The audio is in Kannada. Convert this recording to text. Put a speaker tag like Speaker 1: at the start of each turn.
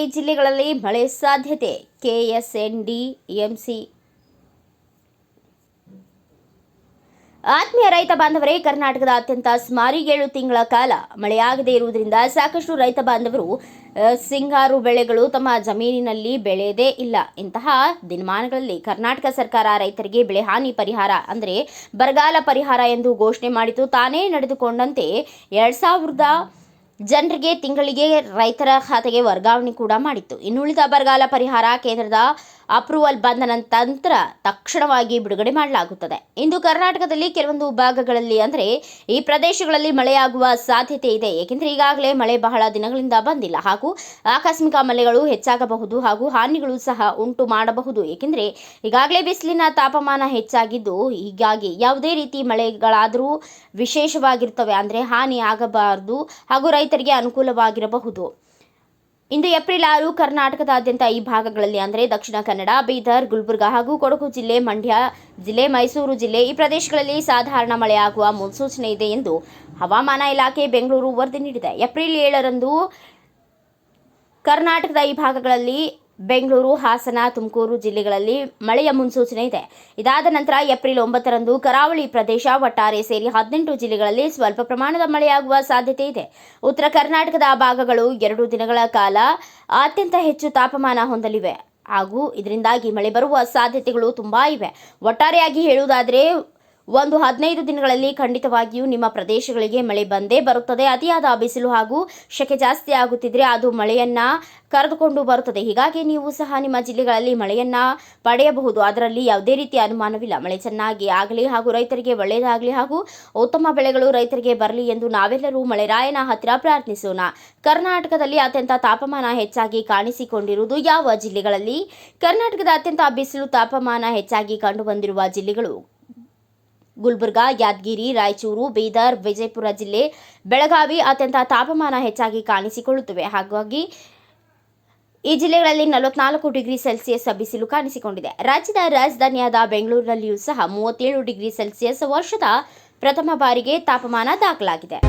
Speaker 1: ಈ ಜಿಲ್ಲೆಗಳಲ್ಲಿ ಮಳೆ ಸಾಧ್ಯತೆ. ಕೆಎಸ್ಎನ್ಡಿ, ಎಂಸಿ ಆತ್ಮೀಯ ರೈತ ಬಾಂಧವರೇ ಕರ್ನಾಟಕದ ಅತ್ಯಂತ ಸುಮಾರು ಏಳು ತಿಂಗಳ ಕಾಲ ಮಳೆಯಾಗದೇ ಇರುವುದರಿಂದ ಸಾಕಷ್ಟು ರೈತ ಬಾಂಧವರು ಸಿಂಗಾರು ಬೆಳೆಗಳು ತಮ್ಮ ಜಮೀನಿನಲ್ಲಿ ಬೆಳೆಯದೇ ಇಲ್ಲ. ಇಂತಹ ದಿನಮಾನಗಳಲ್ಲಿ ಕರ್ನಾಟಕ ಸರ್ಕಾರ ರೈತರಿಗೆ ಬೆಳೆ ಹಾನಿ ಪರಿಹಾರ, ಅಂದರೆ ಬರಗಾಲ ಪರಿಹಾರ ಎಂದು ಘೋಷಣೆ ಮಾಡಿತು ತಾನೇ ನಡೆದುಕೊಂಡಂತೆ. ಎರಡ್ ಸಾವಿರದ ಜನರಿಗೆ ತಿಂಗಳಿಗೆ ರೈತರ ಖಾತೆಗೆ ವರ್ಗಾವಣೆ ಕೂಡ ಮಾಡಿತ್ತು. ಇನ್ನುಳಿದ ಬರಗಾಲ ಪರಿಹಾರ ಕೇಂದ್ರದ ಅಪ್ರೂವಲ್ ಬಂದ ನಂತರ ತಕ್ಷಣವಾಗಿ ಬಿಡುಗಡೆ ಮಾಡಲಾಗುತ್ತದೆ. ಇಂದು ಕರ್ನಾಟಕದಲ್ಲಿ ಕೆಲವೊಂದು ಭಾಗಗಳಲ್ಲಿ ಅಂದರೆ ಈ ಪ್ರದೇಶಗಳಲ್ಲಿ ಮಳೆಯಾಗುವ ಸಾಧ್ಯತೆ ಇದೆ. ಏಕೆಂದರೆ ಈಗಾಗಲೇ ಮಳೆ ಬಹಳ ದಿನಗಳಿಂದ ಬಂದಿಲ್ಲ. ಹಾಗೂ ಆಕಸ್ಮಿಕ ಮಳೆಗಳು ಹೆಚ್ಚಾಗಬಹುದು ಹಾಗೂ ಹಾನಿಗಳು ಸಹ ಉಂಟು ಮಾಡಬಹುದು. ಏಕೆಂದರೆ ಈಗಾಗಲೇ ಬಿಸಿಲಿನ ತಾಪಮಾನ ಹೆಚ್ಚಾಗಿದ್ದು, ಹೀಗಾಗಿ ಯಾವುದೇ ರೀತಿ ಮಳೆಗಳಾದರೂ ವಿಶೇಷವಾಗಿರ್ತವೆ. ಅಂದರೆ ಹಾನಿ ಆಗಬಾರದು ಹಾಗೂ ರೈತರಿಗೆ ಅನುಕೂಲವಾಗಿರಬಹುದು. ಇಂದು ಏಪ್ರಿಲ್ ಆರು ಕರ್ನಾಟಕದಾದ್ಯಂತ ಈ ಭಾಗಗಳಲ್ಲಿ ಅಂದರೆ ದಕ್ಷಿಣ ಕನ್ನಡ, ಬೀದರ್, ಗುಲ್ಬರ್ಗಾ ಹಾಗೂ ಕೊಡಗು ಜಿಲ್ಲೆ, ಮಂಡ್ಯ ಜಿಲ್ಲೆ, ಮೈಸೂರು ಜಿಲ್ಲೆ ಈ ಪ್ರದೇಶಗಳಲ್ಲಿ ಸಾಧಾರಣ ಮಳೆಯಾಗುವ ಮುನ್ಸೂಚನೆ ಇದೆ ಎಂದು ಹವಾಮಾನ ಇಲಾಖೆ ಬೆಂಗಳೂರು ವರದಿ ನೀಡಿದೆ. ಏಪ್ರಿಲ್ ಏಳರಂದು ಕರ್ನಾಟಕದ ಈ ಭಾಗಗಳಲ್ಲಿ ಬೆಂಗಳೂರು, ಹಾಸನ, ತುಮಕೂರು ಜಿಲ್ಲೆಗಳಲ್ಲಿ ಮಳೆಯ ಮುನ್ಸೂಚನೆ ಇದೆ. ಇದಾದ ನಂತರ ಏಪ್ರಿಲ್ ಒಂಬತ್ತರಂದು ಕರಾವಳಿ ಪ್ರದೇಶ ಒಟ್ಟಾರೆ ಸೇರಿ ಹದಿನೆಂಟು ಜಿಲ್ಲೆಗಳಲ್ಲಿ ಸ್ವಲ್ಪ ಪ್ರಮಾಣದ ಮಳೆಯಾಗುವ ಸಾಧ್ಯತೆ ಇದೆ. ಉತ್ತರ ಕರ್ನಾಟಕದ ಭಾಗಗಳು ಎರಡು ದಿನಗಳ ಕಾಲ ಅತ್ಯಂತ ಹೆಚ್ಚು ತಾಪಮಾನ ಹೊಂದಲಿವೆ. ಹಾಗೂ ಇದರಿಂದಾಗಿ ಮಳೆ ಬರುವ ಸಾಧ್ಯತೆಗಳು ತುಂಬಾ ಇವೆ. ಒಟ್ಟಾರೆಯಾಗಿ ಹೇಳುವುದಾದರೆ ಒಂದು ಹದಿನೈದು ದಿನಗಳಲ್ಲಿ ಖಂಡಿತವಾಗಿಯೂ ನಿಮ್ಮ ಪ್ರದೇಶಗಳಿಗೆ ಮಳೆ ಬಂದೇ ಬರುತ್ತದೆ. ಅತಿಯಾದ ಬಿಸಿಲು ಹಾಗೂ ಶೆಕೆ ಜಾಸ್ತಿ ಆಗುತ್ತಿದ್ರೆ ಅದು ಮಳೆಯನ್ನ ಕರೆದುಕೊಂಡು ಬರುತ್ತದೆ. ಹೀಗಾಗಿ ನೀವು ಸಹ ನಿಮ್ಮ ಜಿಲ್ಲೆಗಳಲ್ಲಿ ಮಳೆಯನ್ನ ಪಡೆಯಬಹುದು. ಅದರಲ್ಲಿ ಯಾವುದೇ ರೀತಿಯ ಅನುಮಾನವಿಲ್ಲ. ಮಳೆ ಚೆನ್ನಾಗಿ ಆಗಲಿ ಹಾಗೂ ರೈತರಿಗೆ ಒಳ್ಳೆಯದಾಗಲಿ ಹಾಗೂ ಉತ್ತಮ ಬೆಳೆಗಳು ರೈತರಿಗೆ ಬರಲಿ ಎಂದು ನಾವೆಲ್ಲರೂ ಮಳೆರಾಯನ ಹತ್ತಿರ ಪ್ರಾರ್ಥಿಸೋಣ. ಕರ್ನಾಟಕದಲ್ಲಿ ಅತ್ಯಂತ ತಾಪಮಾನ ಹೆಚ್ಚಾಗಿ ಕಾಣಿಸಿಕೊಂಡಿರುವುದು ಯಾವ ಜಿಲ್ಲೆಗಳಲ್ಲಿ? ಕರ್ನಾಟಕದ ಅತ್ಯಂತ ಬಿಸಿಲು ತಾಪಮಾನ ಹೆಚ್ಚಾಗಿ ಕಂಡುಬಂದಿರುವ ಜಿಲ್ಲೆಗಳು ಗುಲ್ಬರ್ಗಾ, ಯಾದಗಿರಿ, ರಾಯಚೂರು, ಬೀದರ್, ವಿಜಯಪುರ ಜಿಲ್ಲೆ ಬೆಳಗಾವಿ ಅತ್ಯಂತ ತಾಪಮಾನ ಹೆಚ್ಚಾಗಿ ಕಾಣಿಸಿಕೊಳ್ಳುತ್ತವೆ. ಹಾಗಾಗಿ ಈ ಜಿಲ್ಲೆಗಳಲ್ಲಿ ನಲವತ್ನಾಲ್ಕು ಡಿಗ್ರಿ ಸೆಲ್ಸಿಯಸ್ ಬಿಸಿಲು ಕಾಣಿಸಿಕೊಂಡಿದೆ. ರಾಜ್ಯದ ರಾಜಧಾನಿಯಾದ ಬೆಂಗಳೂರಿನಲ್ಲಿಯೂ ಸಹ ಮೂವತ್ತೇಳು ಡಿಗ್ರಿ ಸೆಲ್ಸಿಯಸ್ ವರ್ಷದ ಪ್ರಥಮ ಬಾರಿಗೆ ತಾಪಮಾನ ದಾಖಲಾಗಿದೆ.